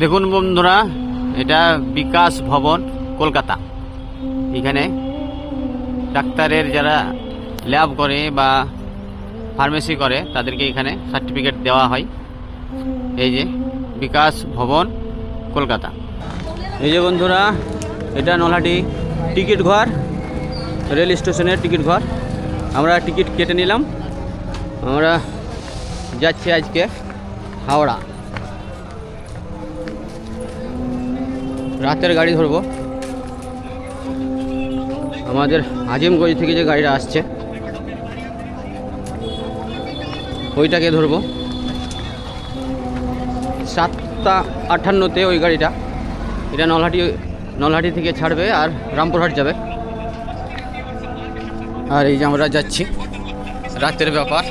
দেখুন বন্ধুরা, এটা বিকাশ ভবন, কলকাতা। এখানে ডাক্তারের যারা ল্যাব করে বা ফার্মেসি করে, তাদেরকে এখানে সার্টিফিকেট দেওয়া হয়। এই যে বিকাশ ভবন, কলকাতা। এই যে বন্ধুরা, এটা নলহাটি টিকিট ঘর, রেল স্টেশনের টিকিট ঘর। আমরা টিকিট কেটে নিলাম। আমরা যাচ্ছি আজকে হাওড়া। রাতের গাড়ি ধরবো। আমাদের আজিমগঞ্জ থেকে যে গাড়িটা আসছে, ওইটাকে ধরবো। সাতটা আটান্নতে ওই গাড়িটা। এটা নলহাটি নলহাটি থেকে ছাড়বে আর রামপুরহাট যাবে। আর এই যে আমরা যাচ্ছি, রাতের ব্যাপার।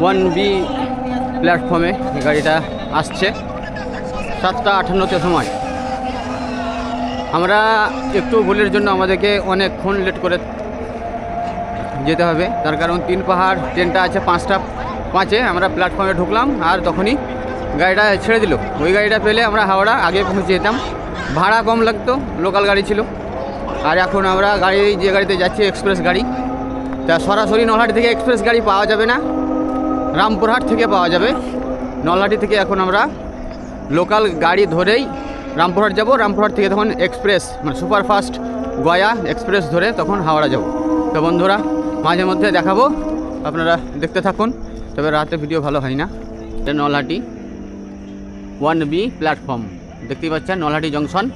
ওয়ান বি প্ল্যাটফর্মে গাড়িটা আসছে। সাতটা আটান্নতে সময়। আমরা একটু ভুলের জন্য আমাদেরকে অনেকক্ষণ লেট করে যেতে হবে। তার কারণ তিন পাহাড়, ট্রেনটা আছে পাঁচটা পাঁচে। আমরা প্ল্যাটফর্মে ঢুকলাম আর তখনই গাড়িটা ছেড়ে দিল। ওই গাড়িটা পেলে আমরা হাওড়া আগে পৌঁছে যেতাম। ভাড়া কম লাগতো, লোকাল গাড়ি ছিল। আর এখন আমরা গাড়ি, যে গাড়িতে যাচ্ছি, এক্সপ্রেস গাড়ি। তা সরাসরি নলহাটি থেকে এক্সপ্রেস গাড়ি পাওয়া যাবে না। রামপুরহাট থেকে পাওয়া যাবে। নলহাটি থেকে এখন আমরা লোকাল গাড়ি ধরেই রামপুরহাট যাব। রামপুরহাট থেকে তখন এক্সপ্রেস মানে সুপারফাস্ট গয়া এক্সপ্রেস ধরে তখন হাওড়া যাব। তো বন্ধুরা, মাঝে মধ্যে দেখাবো। আপনারা দেখতে থাকুন। তবে রাতে ভিডিও ভালো হয় না। এটা নলহাটি ওয়ান বি প্ল্যাটফর্ম। দেখতেই পাচ্ছেন নলহাটি জংশন।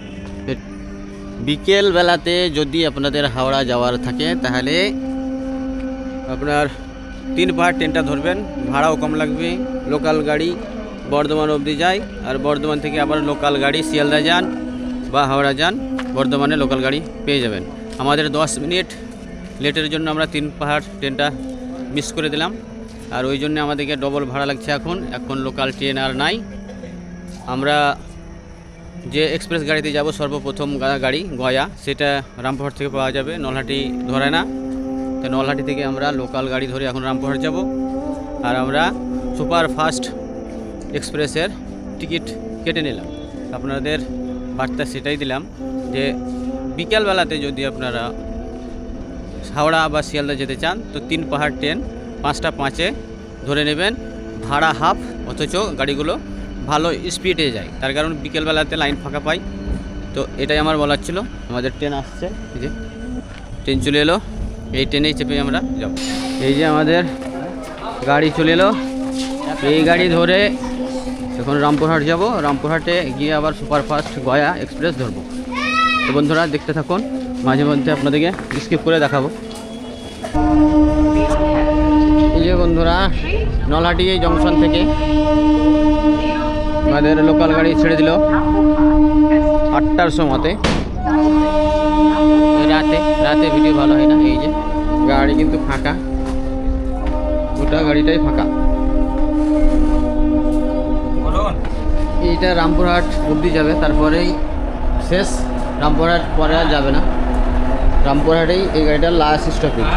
বিকেল বেলাতে যদি আপনাদের হাওড়া যাওয়ার থাকে, তাহলে আপনার তিন পাহাড় ট্রেনটা ধরবেন, ভাড়াও কম লাগবে লোকাল গাড়ি বর্ধমান অবধি যায়, আর বর্ধমান থেকে আবার লোকাল গাড়ি শিয়ালদা যান বা হাওড়া যান, বর্ধমানে লোকাল গাড়ি পেয়ে যাবেন। আমাদের দশ মিনিট লেটের জন্য আমরা তিন পাহাড় ট্রেনটা মিস করে দিলাম, আর ওই জন্য আমাদেরকে ডবল ভাড়া লাগছে এখন এখন লোকাল ট্রেন আর নাই। আমরা যে এক্সপ্রেস গাড়িতে যাব, সর্বপ্রথম গাড়ি গয়া, সেটা রামপুরহাট থেকে পাওয়া যাবে, নলহাটি ধরে না। তো নলহাটি থেকে আমরা লোকাল গাড়ি ধরে এখন রামপুরহাট যাব। আর আমরা সুপার ফাস্ট এক্সপ্রেসের টিকিট কেটে নিলাম। আপনাদের বার্তা সেটাই দিলাম যে বিকেলবেলাতে যদি আপনারা হাওড়া বা শিয়ালদা যেতে চান, তো তিন পাহাড় ট্রেন পাঁচটা পাঁচে ধরে নেবেন। ভাড়া হাফ, অথচ গাড়িগুলো ভালো স্পিডে যায়। তার কারণ বিকেলবেলাতে লাইন ফাঁকা পাই। তো এটাই আমার বলার ছিল। আমাদের ট্রেন আসছে যে ট্রেন চলে এলো। এই ট্রেনেই চেপে আমরা যাব। এই যে আমাদের গাড়ি চলে এলো। এই গাড়ি ধরে এখন রামপুরহাট যাব। রামপুরহাটে গিয়ে আবার সুপারফাস্ট গয়া এক্সপ্রেস ধরবো। তো বন্ধুরা, দেখতে থাকুন। মাঝে মধ্যে আপনাদেরকে স্কিপ করে দেখাবো। এই যে বন্ধুরা নলহাটি এই জংশন থেকে আমাদের লোকাল গাড়ি ছেড়ে দিল আটটার সময়তে। রাতে রাতে ভিডিও ভালো হয় না? এই যে। গাড়ি কিন্তু ফাঁকা। গোটা গাড়িটাই ফাঁকা। এইটা রামপুরহাট অবধি যাবে তারপরেই শেষ। রামপুরহাট পরে আর যাবে না। রামপুরহাটেই এই গাড়িটা লাস্ট স্টপেজ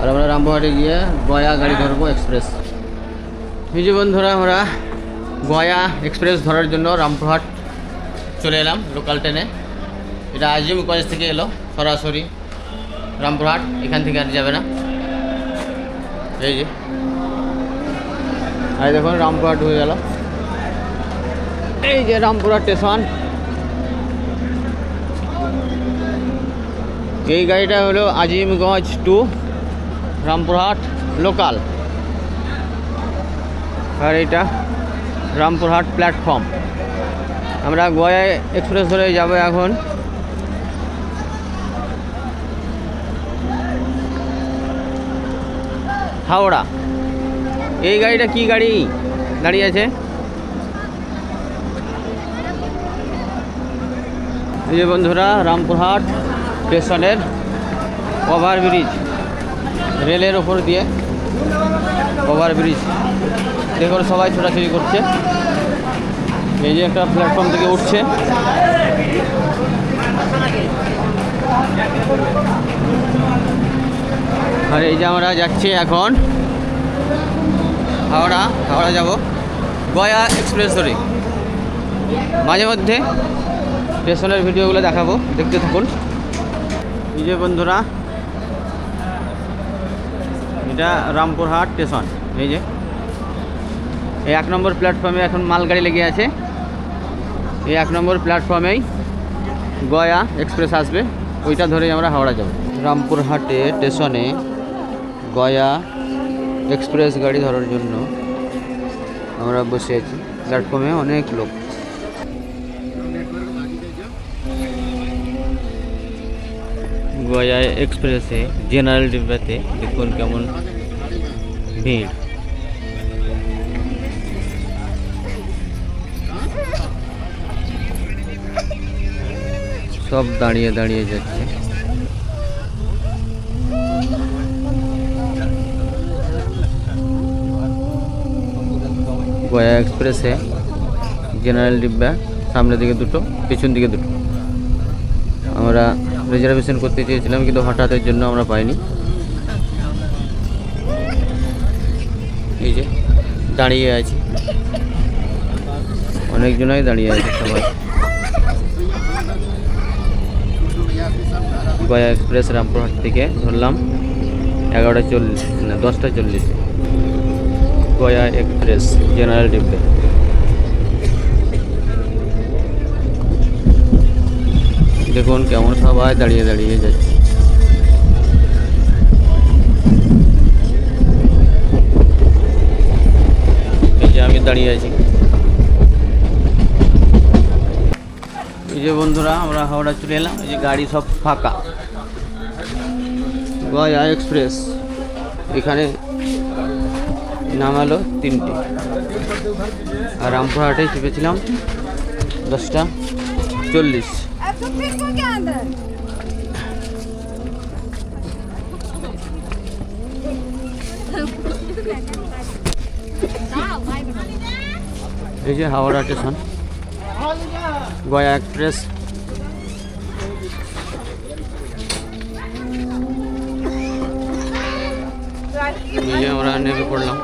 আর আমরা রামপুরহাটে গিয়ে গয়া গাড়ি ধরবো এক্সপ্রেস এই যে বন্ধুরা আমরা গয়া এক্সপ্রেস ধরার জন্য রামপুরহাট চলে এলাম লোকাল ট্রেনে এটা আজিম কলেজ থেকে এলো সরাসরি। রামপুরহাট, এখান থেকে আর যাবে না। এই যে। আর দেখুন, রামপুরহাট হয়ে গেল। এই যে রামপুরহাট স্টেশন। এই গাড়িটা হলো আজিমগঞ্জ টু, রামপুরহাট লোকাল। আর এটা রামপুরহাট প্ল্যাটফর্ম। আমরা গয়া এক্সপ্রেস ধরে যাব এখন। হাওড়া। এই গাড়িটা কি গাড়ি? দাঁড়িয়ে আছে। এই যে বন্ধুরা, রামপুরহাট স্টেশনের ওভারব্রিজ, রেলের ওপর দিয়ে ওভারব্রিজ। দেখুন, সবাই ছোটাছুটি করছে। এই যে একটা প্ল্যাটফর্ম থেকে উঠছে। আর এই যে আমরা যাচ্ছি এখন হাওড়া হাওড়া যাব গয়া এক্সপ্রেস ধরে। মাঝে মধ্যে স্টেশনের ভিডিওগুলো দেখাবো, দেখতে থাকুন। এই বন্ধুরা, এটা রামপুরহাট স্টেশন, এই যে। এই এক নম্বর প্ল্যাটফর্মে এখন মালগাড়ি লেগে আছে। এই এক নম্বর প্ল্যাটফর্মেই গয়া এক্সপ্রেস আসবে। ওইটা ধরেই আমরা হাওড়া যাব। রামপুরহাটে স্টেশনে গয়া এক্সপ্রেস গাড়ি ধরার জন্য আমরা বসে আছি। প্ল্যাটফর্মে অনেক লোক। গয়া এক্সপ্রেসে জেনারেল ডিব্বাতে দেখুন কেমন ভিড়। সব দাঁড়িয়ে দাঁড়িয়ে যাচ্ছে। গয়া এক্সপ্রেসে জেনারেল ডিব্বা, সামনের দিকে দুটো, পেছন দিকে দুটো। আমরা রিজার্ভেশন করতে চেয়েছিলাম, কিন্তু হঠাৎের জন্য আমরা পাইনি। এই যে, দাঁড়িয়ে আছি। অনেকজনাই দাঁড়িয়ে আছে সবাই। গয়া এক্সপ্রেস রামপুরহাট থেকে ধরলাম এগারোটা চল্লিশ, না, দশটা চল্লিশ। গয়া এক্সপ্রেস, জেনারেল ডিব্বে দেখুন কেমন সবাই দাঁড়িয়ে দাঁড়িয়ে যাচ্ছে। আমি দাঁড়িয়ে আছি। এই যে বন্ধুরা, আমরা হাওড়া চলে এলাম। এই যে গাড়ি সব ফাঁকা। গয়া এক্সপ্রেস, এখানে নামালো তিনটি। আর রামপুরহাটে চেপেছিলাম দশটা চল্লিশ। এই যে হাওড়া স্টেশন। গয়া এক্সপ্রেস। এই যে আমরা নেমে পড়লাম।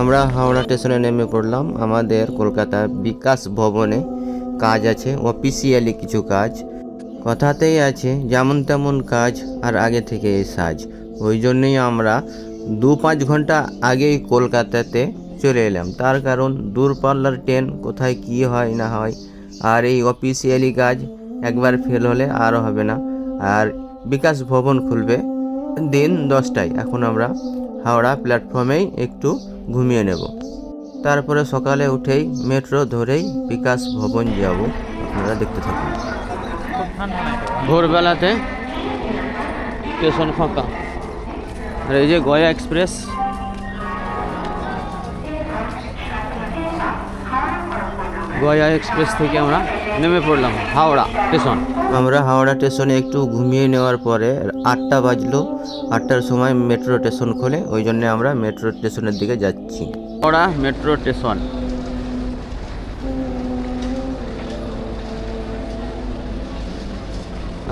আমরা হাওড়া স্টেশনে নেমে পড়লাম। আমাদের কলকাতা বিকাশ ভবনে কাজ আছে অফিসিয়ালি কিছু কাজ। কথাতেই আছে, যেমন তেমন কাজ আর আগে থেকে সাজ। ওই জন্যই আমরা দু পাঁচ ঘণ্টা আগেই কলকাতাতে চলে এলাম। তার কারণ দূরপাল্লার ট্রেন কোথায় কি হয়, না হয়, আর এই অফিসিয়ালি কাজ একবার ফেল হলে আরও হবে না। আর বিকাশ ভবন খুলবে। দিন দশটায়। এখন আমরা হাওড়া প্ল্যাটফর্মেই একটু ঘুমিয়ে নেব। তারপরে সকালে উঠেই মেট্রো ধরেই বিকাশ ভবন যাব। আপনারা দেখতে থাকুন। ভোরবেলাতে স্টেশন ফাঁকা। আর এই যে গয়া এক্সপ্রেস। গয়া এক্সপ্রেস থেকে আমরা নেমে পড়লাম হাওড়া স্টেশন। আমরা হাওড়া স্টেশনে একটু ঘুমিয়ে নেওয়ার পরে আটটা বাজলো। আটটার সময় মেট্রো স্টেশন খোলে, ওই জন্য আমরা মেট্রো স্টেশনের দিকে যাচ্ছি। হাওড়া মেট্রো স্টেশন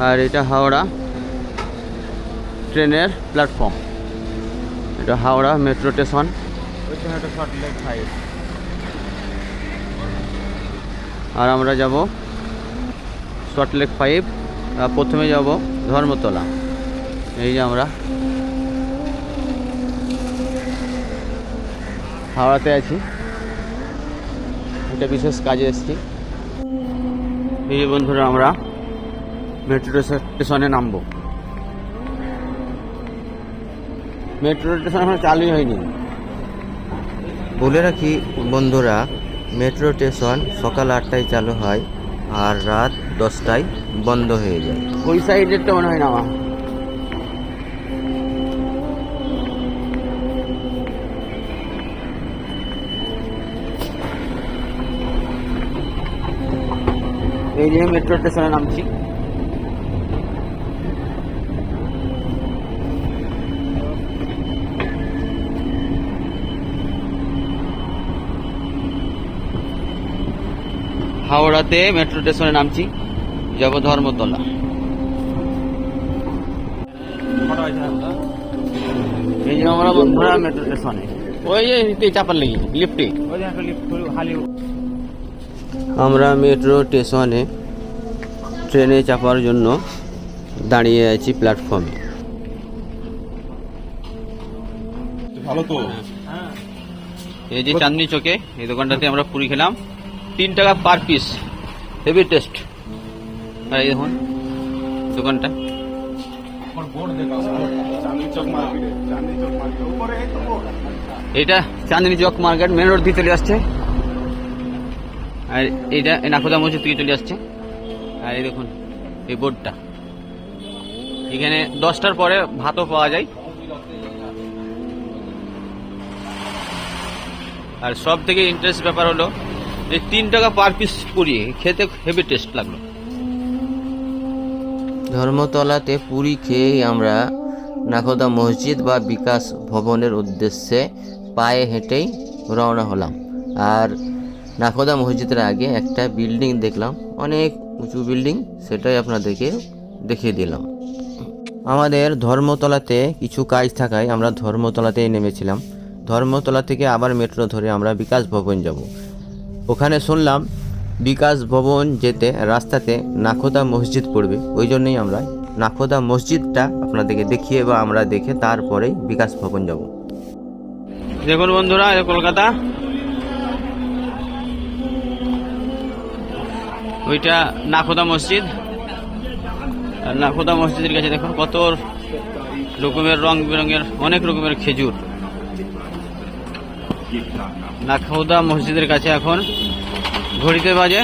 আর এটা হাওড়া ট্রেনের প্ল্যাটফর্ম এটা হাওড়া মেট্রো স্টেশন আর আমরা যাব সল্টলেক ফাইভ প্রথমে যাব ধর্মতলা। এই যে আমরা। হাওড়াতে আছি। একটা বিশেষ কাজে এসেছি। এই যে বন্ধুরা আমরা মেট্রো স্টেশনে নামবো। মেট্রো স্টেশন এখন চালুই হয়নি। বলে রাখি বন্ধুরা, মেট্রো স্টেশন সকাল আটটায় চালু হয় আর রাত দশটায় বন্ধ হয়ে যায়। ওই সাইডেরটা মনে হয় নামা। এই মেট্রো স্টেশনে নামছি। হাওড়াতে মেট্রো স্টেশনে নামছি। যাব ধর্মতলা। এই যে আমরা বন্ধুরা মেট্রো স্টেশনে ওই যে নিতে চাপার লেগে লিফটে আমরা মেট্রো স্টেশনে ট্রেনে চাপার জন্য দাঁড়িয়ে আছি প্ল্যাটফর্মে ভালো তো? এই যে চাঁদনি চোখে এই দোকানটাতে আমরা পুরি খেলাম। তিন টাকা পার পিস হেভি টেস্ট এই দেখুন দোকানটা। এটা Chandni Chowk market main road দিয়ে চলে আসছে। আর এই নাকুদা মসজিদ থেকে চলে আসছে। আর এই দেখুন এই বোর্ডটা। এখানে দশটার পরে ভাতও পাওয়া যায়। আর সব থেকে ইন্টারেস্ট ব্যাপার হলো এই তিন টাকা পার পিস পুড়িয়ে খেতে হেভি টেস্ট লাগল। ধর্মতলাতে পুরী খেয়েই আমরা নাখোদা মসজিদ বা বিকাশ ভবনের উদ্দেশ্যে পায়ে হেঁটেই রওনা হলাম। আর নাখোদা মসজিদের আগে একটা বিল্ডিং দেখলাম, অনেক উঁচু বিল্ডিং, সেটাই আপনাদেরকে দেখিয়ে দিলাম। আমাদের ধর্মতলাতে কিছু কাজ থাকায় আমরা ধর্মতলাতেই নেমেছিলাম। ধর্মতলা থেকে আবার মেট্রো ধরে আমরা বিকাশ ভবন যাব। ওখানে শুনলাম বিকাশ ভবন যেতে রাস্তাতে নাখোদা মসজিদ পড়বে, ওই জন্যই আমরা নাখোদা মসজিদটা আপনাদেরকে দেখিয়ে বা আমরা দেখে তারপরেই বিকাশ ভবন যাব। দেখুন বন্ধুরা কলকাতা। ওইটা নাখোদা মসজিদ। আর নাখোদা মসজিদের কাছে দেখুন, কত রকমের রং বেরঙের, অনেক রকমের খেজুর। নাখোদা মসজিদের কাছে এখন ঘড়িতে বাজে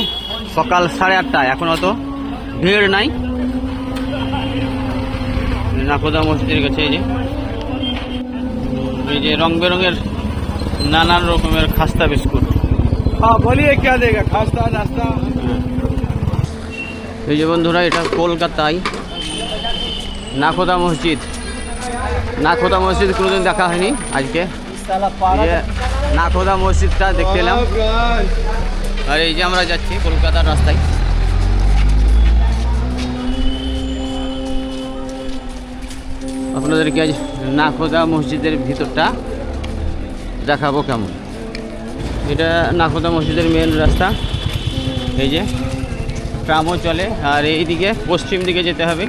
সকাল সাড়ে আটটায় এখন অত ভিড় নাই। নাকোদা মসজিদের কাছে এই যে এই যে রং বেরঙের নানান রকমের খাস্তা বিস্কুট। খাস্তা নাস্তা। এই যে বন্ধুরা এটা কলকাতায় নাকোদা মসজিদ। নাকোদা মসজিদ কোনোদিন দেখা হয়নি আজকে। নাকোদা মসজিদটা দেখতে এলাম। আর এই যে আমরা যাচ্ছি কলকাতার রাস্তায়। আপনাদেরকে আজ নাখোদা মসজিদের ভিতরটা দেখাবো কেমন। এটা নাখোদা মসজিদের মেন রাস্তা। এই যে ট্রামও চলে, আর এইদিকে পশ্চিম দিকে যেতে হবে।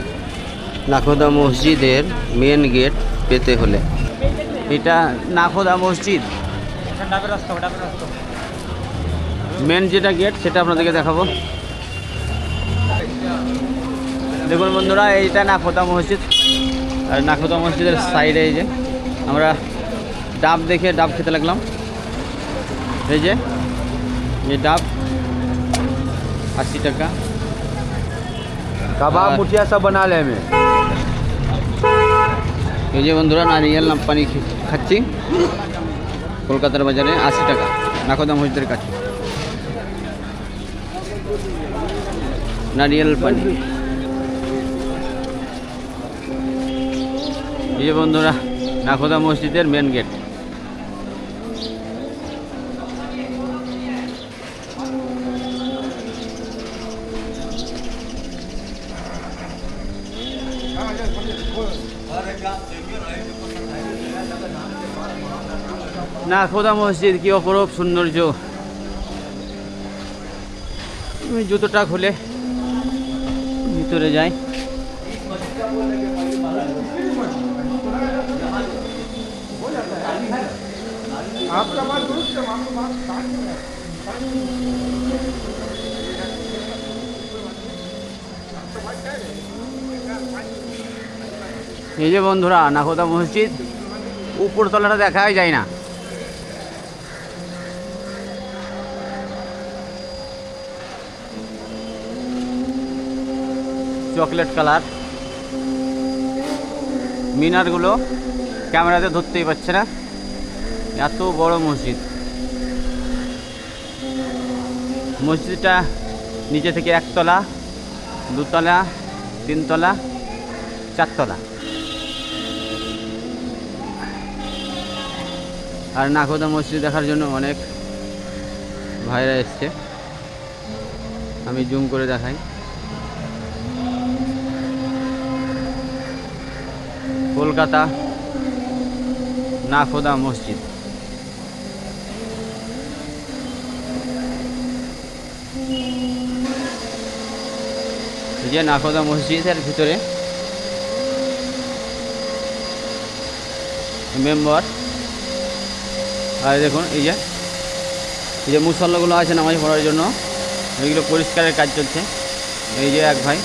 নাখোদা মসজিদের মেন গেট পেতে হলে। এটা নাখোদা মসজিদ। মেন যেটা গেট সেটা আপনাদেরকে দেখাবো। দেখুন বন্ধুরা এইটা নাখোতা মসজিদ। আর নাখোতা মসজিদের সাইডে এই যে আমরা ডাব দেখে ডাব খেতে লাগলাম। এই যে এই ডাব আশি টাকা। কাবাব মুঠিয়া সব বানা লে আমি এই যে বন্ধুরা নারিয়েল পানি খাচ্ছি। কলকাতার বাজারে আশি টাকা নাখোদা মসজিদের কাছে। নারিয়েল পানি। এই বন্ধুরা নাকদা মসজিদের মেন গেট নাখোদা মসজিদ কি অপরূপ সৌন্দর্য। জুতোটা খুলে ভিতরে যাই। এই যে বন্ধুরা নাখোদা মসজিদ উপরতলাটা দেখাই যায় না। Chocolate colour. মিনারগুলো ক্যামেরাতে ধরতেই পারছে না। এত বড় মসজিদ। মসজিদটা নিচে থেকে একতলা, দুতলা, তিনতলা, চারতলা। আর নাকোদা মসজিদ দেখার জন্য অনেক ভাইরা এসছে। আমি জুম করে দেখাই। কলকাতা নাখোদা মসজিদ। এই যে নাখোদা মসজিদের ভিতরে মেম্বার, আর দেখুন, এই যে এই যে মুসল্লাগুলো আছে নামাজ পড়ার জন্য এইগুলো পরিষ্কারের কাজ চলছে। এই যে এক ভাই,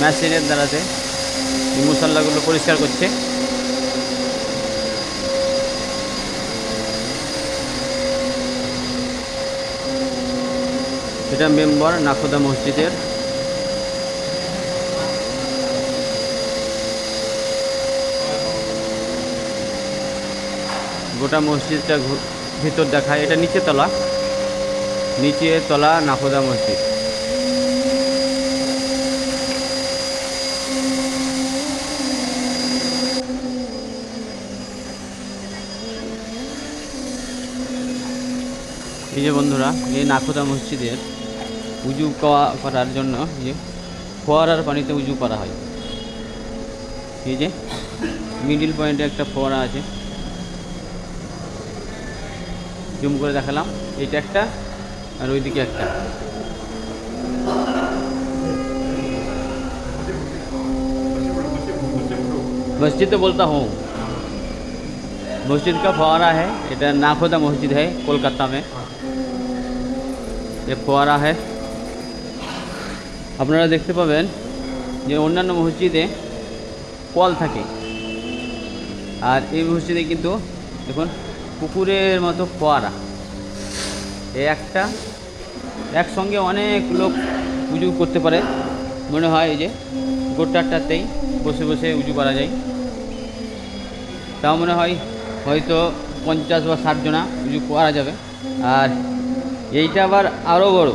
মেশিনের দ্বারাতে। মুসল্লাগুলো পরিষ্কার করছে। এটা মেম্বার নাখোদা মসজিদের। গোটা মসজিদটা ভিতর দেখায়। এটা নিচে তলা। নিচে তলা নাখোদা মসজিদ। এই যে বন্ধুরা এই নাখোদা মসজিদের উজু করা- করার জন্য এই যে ফোয়ারার পানিতে উজু করা হয় এই যে মিডিল পয়েন্টে একটা ফোয়ারা আছে জুম করে দেখালাম এইটা একটা আর ওইদিকে একটা मस्जिद तो बोलता हूँ मस्जिद का फुहारा है এটা नाखोदा मस्जिद है कोलकाता में ये ফোয়ারা है আপনারা দেখতে পাবেন যে অন্যান্য মসজিদে কল থাকে। আর এই মসজিদে কিন্তু দেখুন, পুকুরের মতো ফোয়ারা। এই একটা, একসঙ্গে অনেক লোক উজু করতে পারে। মনে হয় এই যে গোটাটাতেই বসে বসে উজু করা যায়। তাও মনে হয় হয়তো পঞ্চাশ বা ষাট জনা উজু করা যাবে। আর এইটা আবার আরও বড়।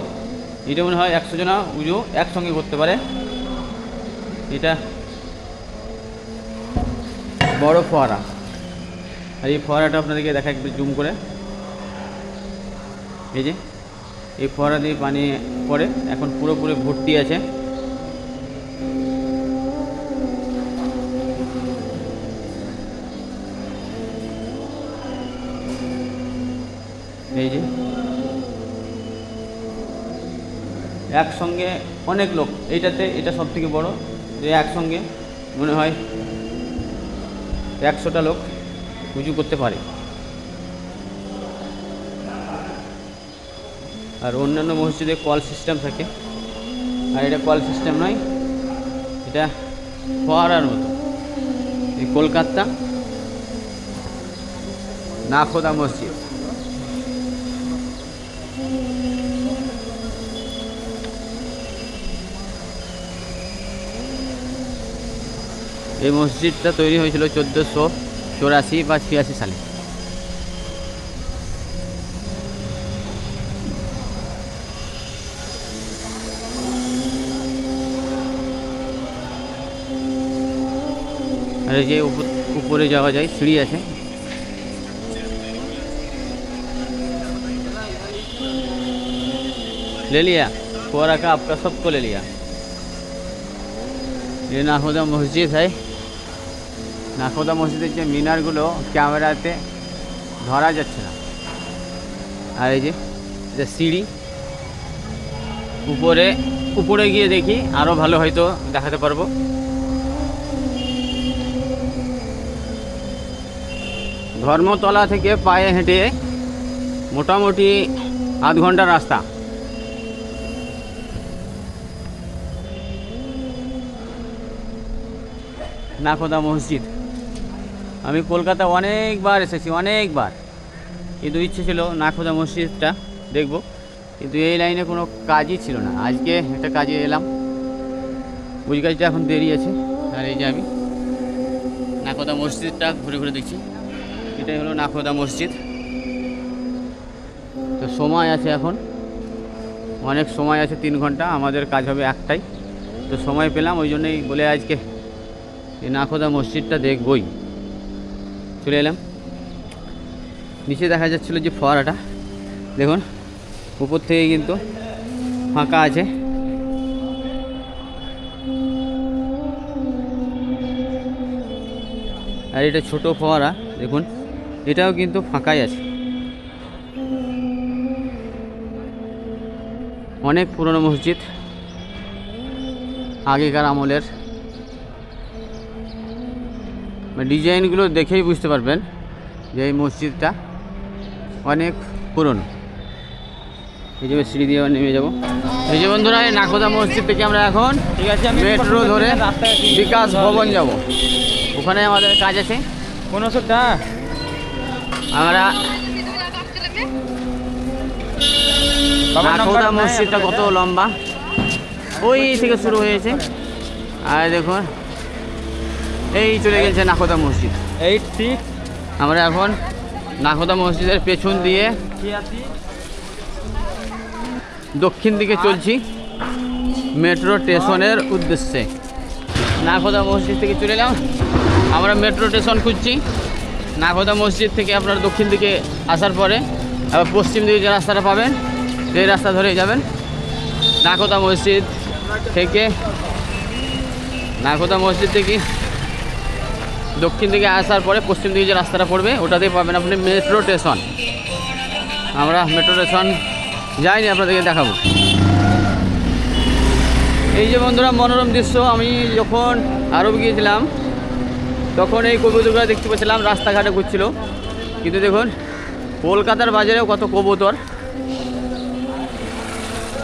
এটা মনে হয় একশো জনা উজু একসঙ্গে করতে পারে। এটা বড় ফোয়ারা। আর এই ফোয়ারাটা আপনাদেরকে দেখা একটু জুম করে। এই যে, এই ফোয়ারা দিয়ে পানি পড়ে, এখন পুরোপুরি ভর্তি আছে। একসঙ্গে অনেক লোক, এইটাতে এটা সব থেকে বড়ো যে একসঙ্গে মনে হয় একশোটা লোক উঁচু করতে পারে। আর অন্যান্য মসজিদে কল সিস্টেম থাকে। আর এটা কল সিস্টেম নয়, এটা ফোয়ারার মতো। এই কলকাতা নাখোদা মসজিদ। এই মসজিদটা তৈরি হয়েছিল চোদ্দোশো চৌরাশি বা ছিয়াশি সালে আর এই যে উপর- উপরে যাওয়া যায় সিঁড়ি আছে ले लिया फुआरा का आपका सबको ले लिया ये नाखोदा মসজিদ है নাখোদা মসজিদের যে মিনারগুলো ক্যামেরাতে ধরা যাচ্ছে না। আর এই যে যে সিঁড়ি। উপরে উপরে গিয়ে দেখি আরও ভালো হয়তো দেখাতে পারব। ধর্মতলা থেকে পায়ে হেঁটে মোটামুটি আধ ঘণ্টার রাস্তা। নাকোদা মসজিদ। আমি কলকাতা অনেকবার এসেছি, অনেকবার। কিন্তু ইচ্ছে ছিল নাখোদা মসজিদটা দেখব। কিন্তু এই লাইনে কোনো কাজই ছিল না। আজকে একটা কাজে এলাম। বুঝ কাজটা এখন দেরি আছে। আর এই যে আমি নাখোদা মসজিদটা ঘুরে ঘুরে দেখছি। এটাই হলো নাখোদা মসজিদ। তো সময় আছে এখন। অনেক সময় আছে, তিন ঘণ্টা। আমাদের কাজ হবে একটাই। তো সময় পেলাম, ওই জন্যই বলে আজকে এই নাখোদা মসজিদটা দেখবই। চলে এলাম। নিচে দেখা যাচ্ছিল যে ফোয়ারাটা। দেখুন, উপর থেকে কিন্তু ফাঁকা আছে। আর এটা ছোট ফোয়ারা, দেখুন, এটাও কিন্তু ফাঁকাই আছে। অনেক পুরনো মসজিদ, আগেকার আমলের মানে ডিজাইনগুলো দেখেই বুঝতে পারবেন যে এই মসজিদটা অনেক পুরনো। এই যে সিঁড়ি দিয়ে নেমে যাব। এই যে বন্ধুরা এই নাকোদা মসজিদ থেকে আমরা এখন ঠিক আছে মেট্রো ধরে বিকাশ ভবন যাব। ওখানে আমাদের কাজ আছে। কোন ওষুধটা আমরা নাকোদা মসজিদটা কত লম্বা? ওই থেকে শুরু হয়েছে। আর দেখুন এই চলে গেছে নাকোদা মসজিদ। এইট সিক্স আমরা এখন নাকোদা মসজিদের পেছন দিয়ে দক্ষিণ দিকে চলছি মেট্রো স্টেশনের উদ্দেশ্যে। নাকোদা মসজিদ থেকে চলে এলাম। আমরা মেট্রো স্টেশন খুঁজছি। নাকোদা মসজিদ থেকে আপনার দক্ষিণ দিকে আসার পরে আবার পশ্চিম দিকে যে রাস্তাটা পাবেন সেই রাস্তা ধরেই যাবেন। নাকোদা মসজিদ থেকে নাকোদা মসজিদ থেকে দক্ষিণ দিকে আসার পরে পশ্চিম দিকে যে রাস্তাটা পড়বে, ওটাতেই পাবেন আপনি মেট্রো স্টেশন আমরা মেট্রো স্টেশন যাইনি, আপনাদেরকে দেখাবো। এই যে বন্ধুরা, মনোরম দৃশ্য, আমি যখন আরব গিয়েছিলাম, তখন এই কবুতরগুলো দেখতে পাচ্ছিলাম রাস্তাঘাটে ঘুরছিল। কিন্তু দেখুন, কলকাতার বাজারেও কত কবুতর।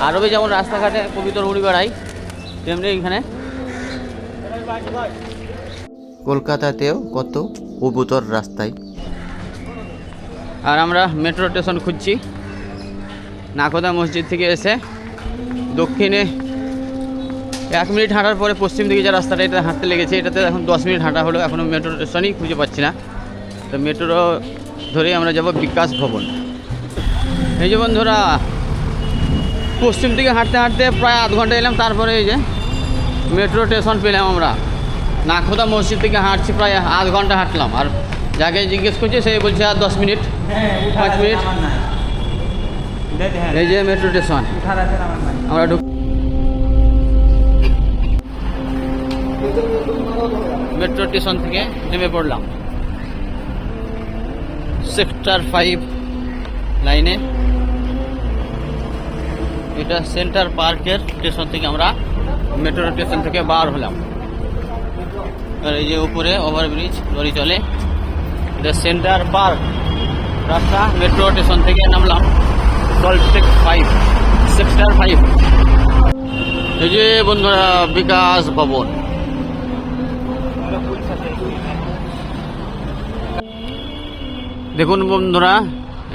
আরবে যেমন রাস্তাঘাটে কবুতর উড়ি বেড়াই তেমনি এখানে কলকাতাতেও কত কবুতর রাস্তায়? আর আমরা মেট্রো স্টেশন খুঁজছি। নাকোদা মসজিদ থেকে এসে দক্ষিণে এক মিনিট হাঁটার পরে পশ্চিম দিকে যে রাস্তাটা, এটা হাঁটতে লেগেছে, এটাতে এখন দশ মিনিট হাঁটা হলো এখনও মেট্রো স্টেশনই খুঁজে পাচ্ছি না। তো মেট্রো ধরেই আমরা যাব বিকাশ ভবন। এই যে বন্ধুরা, পশ্চিম দিকে হাঁটতে হাঁটতে প্রায় আধ ঘণ্টা এলাম, তারপরে এই যে মেট্রো স্টেশন পেলাম আমরা। নাকোদা মসজিদ থেকে হাঁটছি প্রায় আধ ঘণ্টা হাঁটলাম। আর যাকে জিজ্ঞেস করছি, সে বলছে, আর দশ মিনিট, পাঁচ মিনিট। এই যে মেট্রো স্টেশন আমরা ঢুক মেট্রো স্টেশন থেকে নেমে পড়লাম। সেক্টর ফাইভ লাইনে এটা সেন্টার পার্কের স্টেশন থেকে আমরা মেট্রো স্টেশন থেকে বার হলাম। আর এই যে উপরে ওভারব্রিজ লরি চলে। এটা সেন্টার পার্ক রাস্তা মেট্রো স্টেশন থেকে নামলাম। ফাইভ ফাইভ এই যে বন্ধুরা, বিকাশ ভবন। দেখুন বন্ধুরা,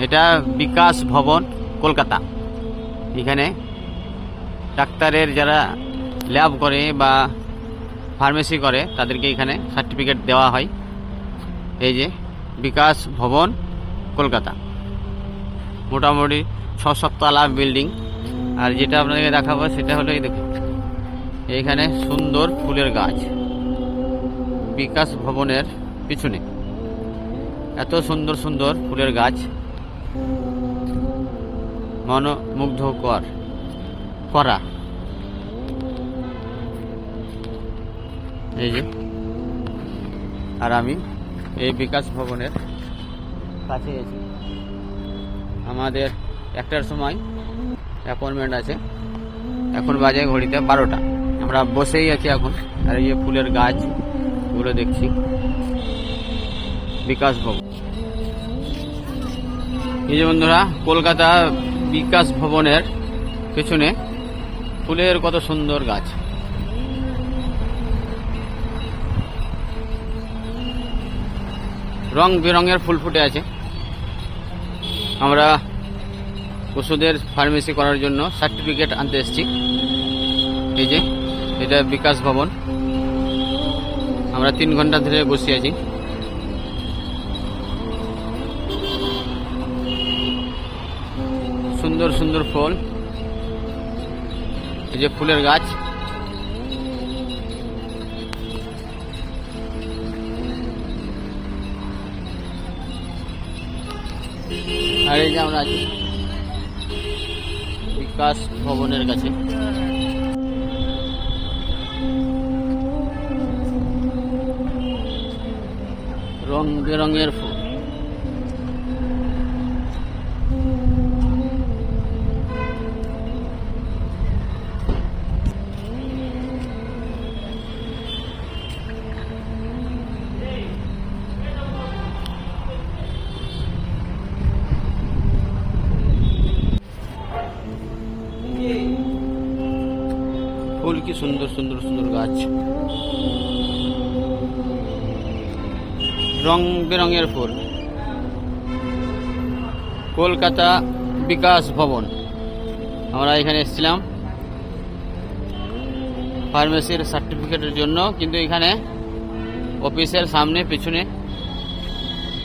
এটা বিকাশ ভবন, কলকাতা। এখানে ডাক্তারের যারা ল্যাব করে বা ফার্মেসি করে, তাদেরকে এখানে সার্টিফিকেট দেওয়া হয়। এই যে, বিকাশ ভবন, কলকাতা। মোটামুটি ছ সপ্তাহলা বিল্ডিং আর যেটা আপনাদেরকে দেখাবো, সেটা হলো এই দেখুন। এইখানে সুন্দর ফুলের গাছ। বিকাশ ভবনের পিছনে। এত সুন্দর সুন্দর ফুলের গাছ। মনোমুগ্ধকর। করা। এই যে। আর আমি এই বিকাশ ভবনের কাছে আছি। আমাদের একটার সময় অ্যাপয়েন্টমেন্ট আছে। এখন বাজে ঘড়িতে বারোটা। আমরা বসেই আছি এখন। আর এই যে ফুলের গাছ, ওগুলো দেখছি। বিকাশ ভবন। এই যে বন্ধুরা, কলকাতা বিকাশ ভবনের পেছনে ফুলের কত সুন্দর গাছ। রং বেরঙের ফুল ফুটে আছে। আমরা ওষুধের ফার্মেসি করার জন্য সার্টিফিকেট আনতে এসেছি। এই যে, এটা বিকাশ ভবন। আমরা তিন ঘণ্টা ধরে বসে আছি। সুন্দর সুন্দর ফুল। এই যে ফুলের গাছ। যে আমরা আছি। বিকাশ ভবনের কাছে। রং বেরঙের ফুল। ফুল কি সুন্দর সুন্দর সুন্দর গাছ। রং বেরঙের ফুল। কলকাতা বিকাশ ভবন। আমরা এখানে এসেছিলাম। ফার্মেসির সার্টিফিকেটের জন্য, কিন্তু এখানে অফিসের সামনে, পিছনে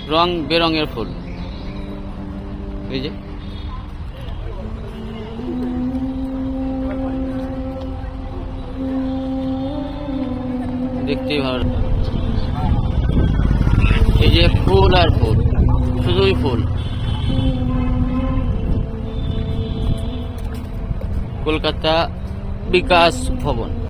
রং বেরঙের ফুল। এই যে। দেখতেই ভালো এই যে ফুল আর ফুল শুধুই ফুল। কলকাতা বিকাশ ভবন।